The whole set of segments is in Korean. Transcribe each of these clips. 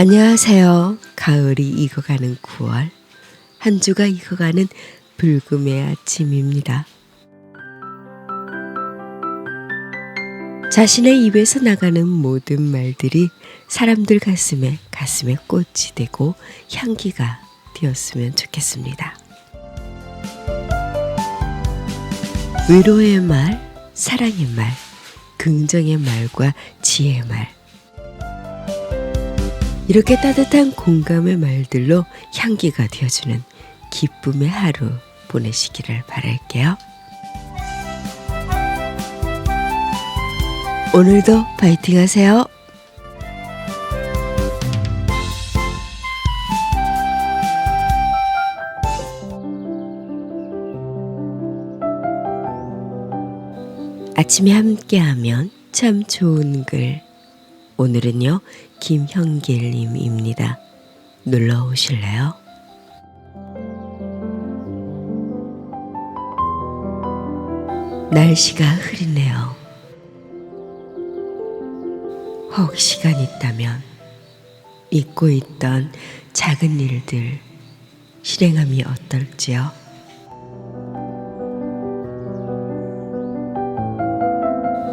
안녕하세요. 가을이 익어가는 9월. 한 주가 익어가는 불금의 아침입니다. 자신의 입에서 나가는 모든 말들이 사람들 가슴에 가슴에 꽃이 되고 향기가 되었으면 좋겠습니다. 위로의 말, 사랑의 말, 긍정의 말과 지혜의 말. 이렇게 따뜻한 공감의 말들로 향기가 되어주는 기쁨의 하루 보내시기를 바랄게요. 오늘도 파이팅 하세요. 아침에 함께하면 참 좋은 글. 오늘은요, 김형길님입니다. 놀러 오실래요? 날씨가 흐리네요. 혹 시간 있다면 잊고 있던 작은 일들 실행함이 어떨지요?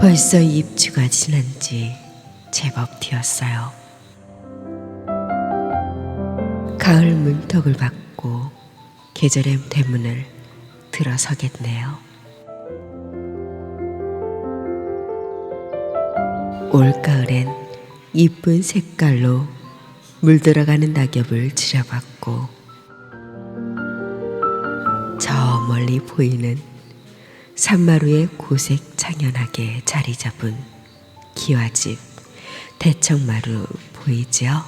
벌써 입주가 지난 지 제법 되었어요. 가을 문턱을 받고 계절의 대문을 들어서겠네요. 올가을엔 이쁜 색깔로 물들어가는 낙엽을 지려봤고 저 멀리 보이는 산마루에 고색 창연하게 자리 잡은 기와집 대청마루 보이지요?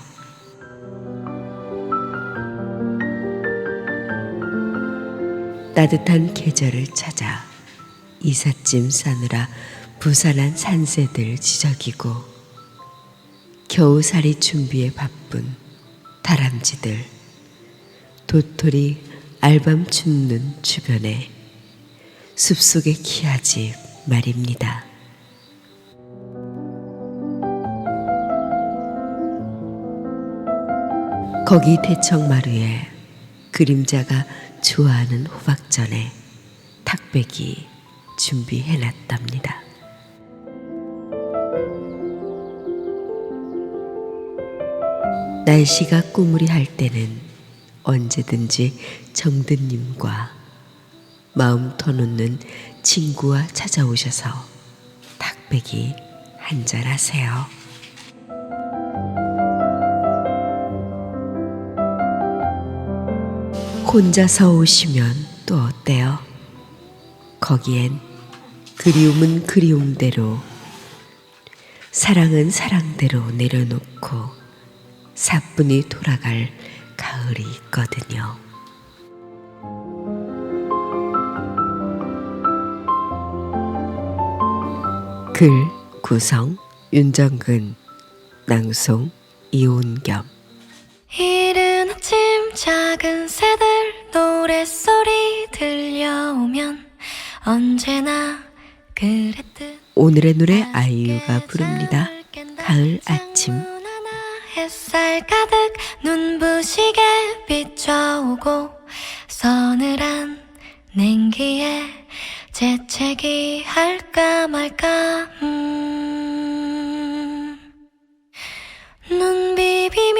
따뜻한 계절을 찾아 이삿짐 싸느라 부산한 산새들 지저귀고 겨우살이 준비에 바쁜 다람쥐들 도토리 알밤 춤는 주변에 숲속의 기아집 말입니다. 거기 대청 마루에 그림자가 좋아하는 호박전에 탁배기 준비해 놨답니다. 날씨가 꾸무리할 때는 언제든지 정든님과 마음 터놓는 친구와 찾아오셔서 탁배기 한잔 하세요. 혼자서 오시면 또 어때요? 거기엔 그리움은 그리움대로 사랑은 사랑대로 내려놓고 사뿐히 돌아갈 가을이 있거든요. 글 구성 윤정근 낭송 이온겸 작은 새들 노랫소리 들려오면 언제나 그랬듯 오늘의 노래 아이유가 부릅니다. 가을 아침 햇살 가득 눈부시게 비춰오고 서늘한 냉기에 재채기 할까 말까 음. 눈 비비며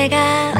냄새가